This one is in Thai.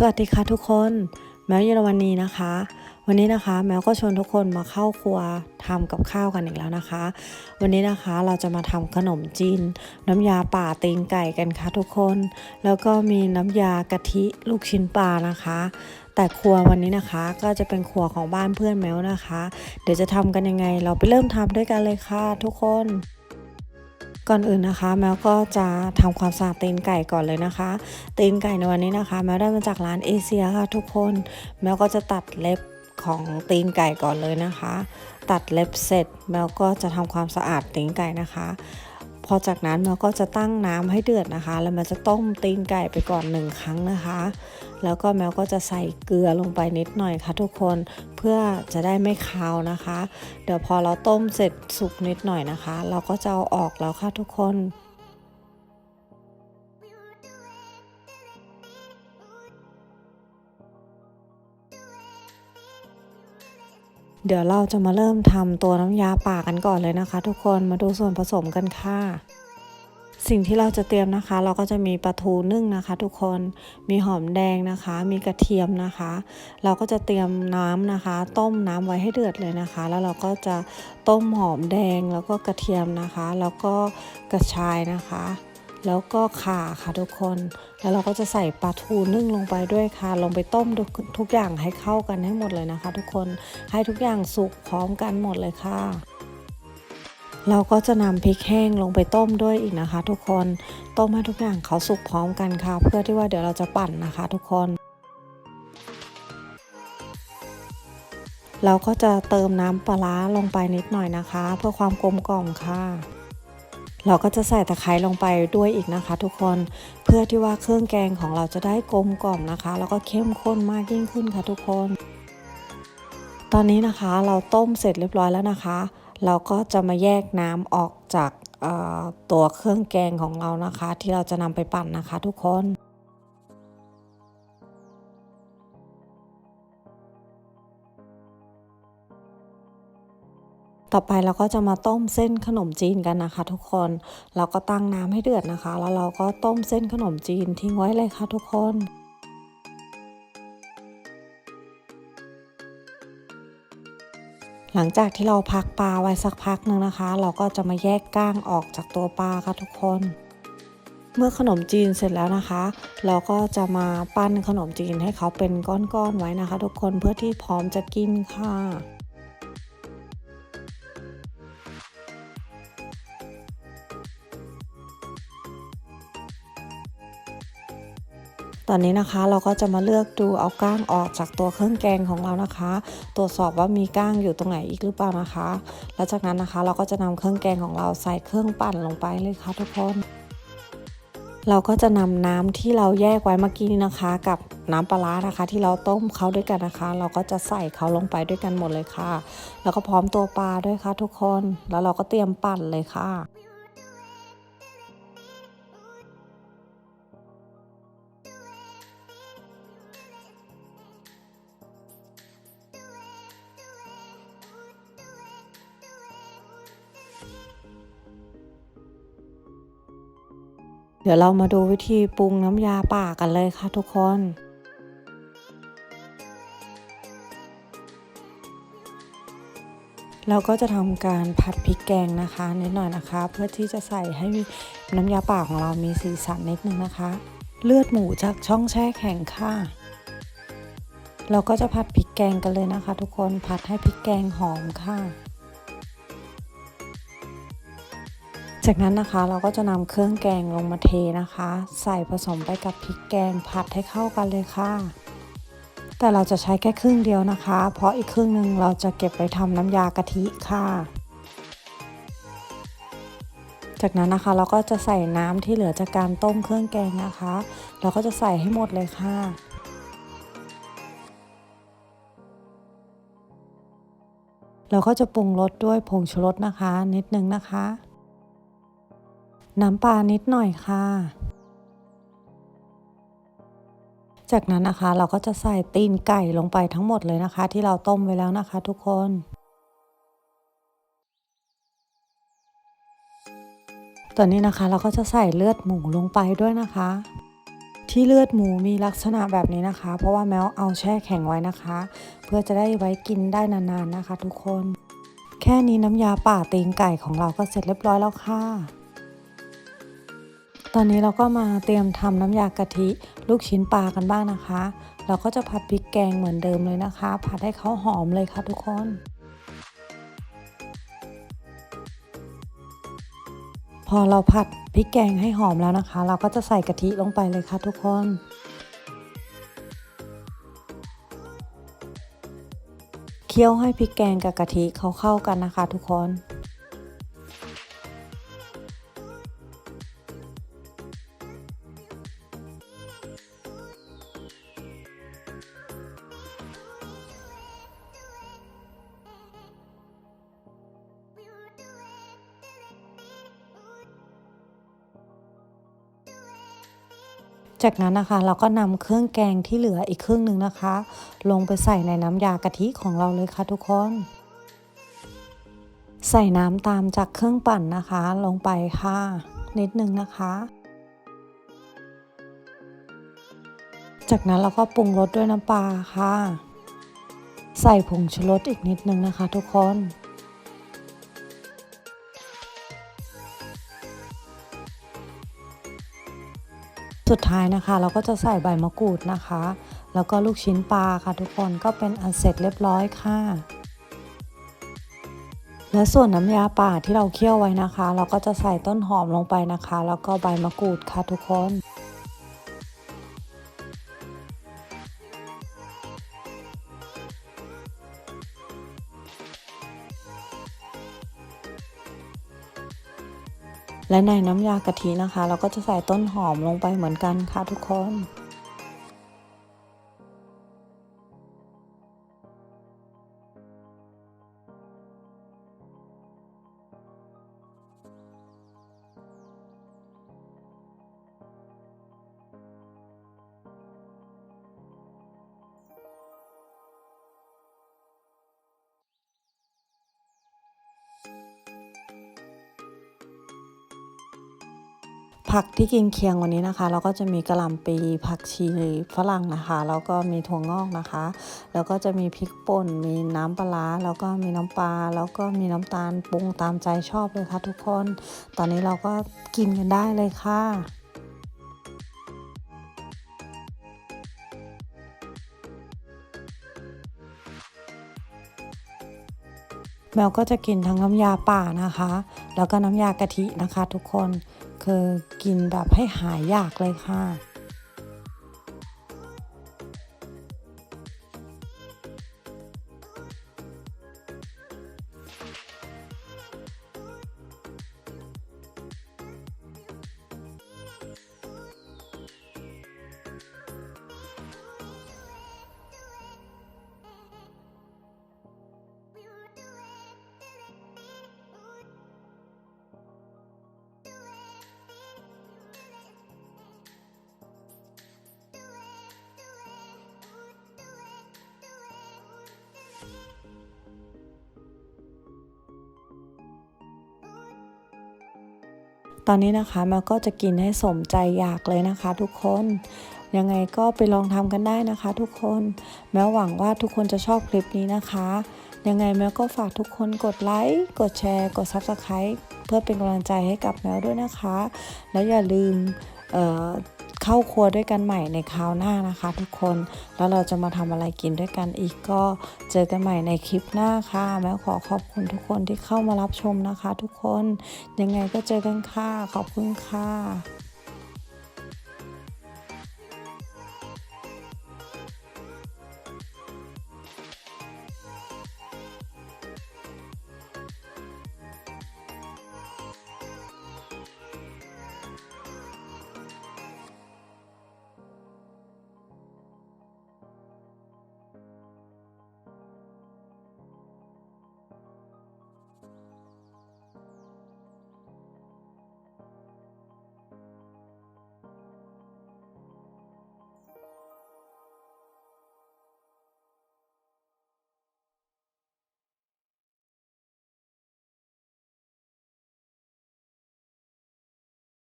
สวัสดีค่ะทุกคน แมวเยอรมนีนะคะ วันนี้นะคะ แมวก็ชวนทุกคนมาเข้าครัวทำกับข้าวกันอีกแล้วนะคะ วันนี้นะคะเราจะมาทำขนมจีนน้ำยาป่าตีนไก่กันค่ะทุกคน แล้วก็มีน้ำยากะทิลูกชิ้นปลานะคะ แต่ครัววันนี้นะคะ ก็จะเป็นครัวของบ้านเพื่อนแมวนะคะ เดี๋ยวจะทำกันยังไง เราไปเริ่มทำด้วยกันเลยค่ะทุกคน ก่อนอื่นนะคะ แมวก็จะทำความสะอาดตีนไก่ก่อนเลยนะคะ ตีนไก่ในวันนี้นะคะ แมวได้มาจากร้านเอเชียค่ะทุกคน แมวก็จะตัดเล็บของตีนไก่ก่อนเลยนะคะ ตัดเล็บเสร็จแมวก็จะทำความสะอาดตีนไก่นะคะ พอจากนั้นแมวก็จะตั้งน้ำให้เดือดนะคะ แล้วมันจะต้มตีนไก่ไปก่อนหนึ่งครั้งนะคะ แล้วก็แมวก็จะใส่เกลือลงไปนิดหน่อยค่ะทุกคนเพื่อจะได้ไม่คาวนะคะ เดี๋ยวพอเราต้มเสร็จสุกนิดหน่อยนะคะ เราก็จะเอาออกแล้วค่ะทุกคน เดี๋ยวเราจะมาเริ่มทำตัวน้ำยาป่ากันก่อนเลยนะคะ ทุกคนมาดูส่วนผสมกันค่ะ สิ่งที่เราจะเตรียมนะคะ เราก็จะมีปลาทูนึ่งนะคะ ทุกคนมีหอมแดงนะคะ มีกระเทียมนะคะ เราก็จะเตรียมน้ำนะคะ ต้มน้ำไว้ให้เดือดเลยนะคะ แล้วเราก็จะต้มหอมแดงแล้วก็กระเทียมนะคะ แล้วก็กระชายนะคะ แล้วก็ข่าค่ะทุกคน แล้วเราก็จะใส่ปลาทูนึ่งลงไปด้วยค่ะ ลงไปต้มทุกทุกอย่างให้เข้ากันให้หมดเลยนะคะ ทุกคนให้ทุกอย่างสุกพร้อมกันหมดเลยค่ะเราก็จะนำพริกแห้งลงไปต้มด้วยอีกนะคะ ทุกคนต้มให้ทุกอย่างเขาสุกพร้อมกันค่ะ เพื่อที่ว่าเดี๋ยวเราจะปั่นนะคะ ทุกคน เราก็จะเติมน้ำปลาร้าลงไปนิดหน่อยนะคะ เพื่อความกลมกล่อมค่ะ เราก็จะใส่ตะไคร้ลงไปด้วยอีกนะคะ ทุกคนเพื่อที่ว่าเครื่องแกงของเราจะได้กลมกล่อมนะคะ แล้วก็เข้มข้นมากยิ่งขึ้นค่ะทุกคน ตอนนี้นะคะเราต้มเสร็จเรียบร้อยแล้วนะคะ เราก็จะมาแยกน้ำออกจากตัวเครื่องแกงของเรานะคะ ที่เราจะนำไปปั่นนะคะ ทุกคน ต่อไปเราก็จะมาต้มเส้นขนมจีนกันนะคะ ทุกคน เราก็ตั้งน้ำให้เดือดนะคะ แล้วเราก็ต้มเส้นขนมจีนทิ้งไว้เลยค่ะทุกคนหลังจากที่เราพักปลาไว้สักพักหนึ่งนะคะ เราก็จะมาแยกก้างออกจากตัวปลาค่ะทุกคน เมื่อขนมจีนเสร็จแล้วนะคะ เราก็จะมาปั้นขนมจีนให้เขาเป็นก้อนๆไว้นะคะ ทุกคนเพื่อที่พร้อมจะกินค่ะ ตอนนี้นะคะเราก็จะมาเลือกดูเอาก้างออกจากตัวเครื่องแกงของเรานะคะ ตรวจสอบว่ามีก้างอยู่ตรงไหนอีกหรือเปล่านะคะ แล้วจากนั้นนะคะเราก็จะนำเครื่องแกงของเราใส่เครื่องปั่นลงไปเลยค่ะทุกคน เราก็จะนำน้ำที่เราแยกไว้เมื่อกี้นี้นะคะ กับน้ำปลานะคะ ที่เราต้มเขาด้วยกันนะคะ เราก็จะใส่เขาลงไปด้วยกันหมดเลยค่ะ แล้วก็พร้อมตัวปลาด้วยค่ะทุกคน แล้วเราก็เตรียมปั่นเลยค่ะ ดี๋ยวเรามาดูวิธีปรุงน้ำยาป่ากันเลยค่ะทุกคนเราก็จะทำการผัดพริกแกงนะคะนิดหน่อยนะคะ เพื่อที่จะใส่ให้น้ำยาป่าของเรามีสีสันนิดนึงนะคะ เลือดหมูจากช่องแช่แข็งค่ะ เราก็จะผัดพริกแกงกันเลยนะคะ ทุกคนผัดให้พริกแกงหอมค่ะ จากนั้นนะคะเราก็จะนำเครื่องแกงลงมาเทนะคะ ใส่ผสมไปกับพริกแกงผัดให้เข้ากันเลยค่ะ แต่เราจะใช้แค่ครึ่งเดียวนะคะ เพราะอีกครึ่งหนึ่งเราจะเก็บไปทำน้ำยากะทิค่ะ จากนั้นนะคะเราก็จะใส่น้ำที่เหลือจากการต้มเครื่องแกงนะคะ เราก็จะใส่ให้หมดเลยค่ะเราก็จะปรุงรสด้วยผงชูรสนะคะ นิดนึงนะคะ น้ำปลานิดหน่อยค่ะ จากนั้นนะคะเราก็จะใส่ตีนไก่ลงไปทั้งหมดเลยนะคะ ที่เราต้มไว้แล้วนะคะ ทุกคนตอนนี้นะคะเราก็จะใส่เลือดหมูลงไปด้วยนะคะ ที่เลือดหมูมีลักษณะแบบนี้นะคะ เพราะว่าแมวเอาแช่แข็งไว้นะคะ เพื่อจะได้ไว้กินได้นานๆนะคะ ทุกคน แค่นี้น้ำยาป่าตีนไก่ของเราก็เสร็จเรียบร้อยแล้วค่ะ อนนี้เราก็มาเตรียมทำน้ำยากะทิลูกชิ้นปลากันบ้างนะคะ เราก็จะผัดพริกแกงเหมือนเดิมเลยนะคะ ผัดให้เขาหอมเลยค่ะทุกคนพอเราผัดพริกแกงให้หอมแล้วนะคะ เราก็จะใส่กะทิลงไปเลยค่ะทุกคน เคี่ยวให้พริกแกงกับกะทิเขาเข้ากันนะคะทุกคน จากนั้นนะคะเราก็นำเครื่องแกงที่เหลืออีกครึ่งหนึ่งนะคะ ลงไปใส่ในน้ำยากะทิของเราเลยค่ะทุกคน ใส่น้ำตามจากเครื่องปั่นนะคะ ลงไปค่ะ นิดนึงนะคะ จากนั้นเราก็ปรุงรสด้วยน้ำปลาค่ะ ใส่ผงชูรสอีกนิดนึงนะคะ ทุกคน สุดท้ายนะคะ เราก็จะใส่ใบมะกรูดนะคะ แล้วก็ลูกชิ้นปลาค่ะทุกคนก็เป็นอันเสร็จเรียบร้อยค่ะ และส่วนน้ำยาป่าที่เราเคี่ยวไว้นะคะ เราก็จะใส่ต้นหอมลงไปนะคะ แล้วก็ใบมะกรูดค่ะทุกคน และในน้ำยากะทินะคะ เราก็จะใส่ต้นหอมลงไปเหมือนกันค่ะทุกคน ผักที่กินเคียงวันนี้นะคะ เราก็จะมีกระหล่ำปีผักชีฝรั่งนะคะ แล้วก็มีถั่วงอกนะคะ แล้วก็จะมีพริกป่น มีน้ำปลาร้าแล้วก็มีน้ำปลา แล้วก็มีน้ำตาลปรุงตามใจชอบเลยค่ะทุกคน ตอนนี้เราก็กินกันได้เลยค่ะแมวก็จะกินทั้งน้ำยาป่านะคะ แล้วก็น้ำยากะทินะคะ ทุกคน คือกินแบบให้หายอยากเลยค่ะ ตอนนี้นะคะแมวก็จะกินให้สมใจอยากเลยนะคะทุกคนยังไงก็ไปลองทำกันได้นะคะทุกคน แม้หวังว่าทุกคนจะชอบคลิปนี้นะคะ ยังไงแมวก็ฝากทุกคนกดไลค์ กดแชร์ กด Subscribe เพื่อเป็นกำลังใจให้กับแมวด้วยนะคะ แล้วอย่าลืมเเข้าครัวด้วยกันใหม่ในคราวหน้านะคะ ทุกคนแล้วเราจะมาทำอะไรกินด้วยกันอีกก็เจอกันใหม่ในคลิปหน้าค่ะ แม้ขอขอบคุณทุกคนที่เข้ามารับชมนะคะ ทุกคนยังไงก็เจอกันค่ะขอบคุณค่ะ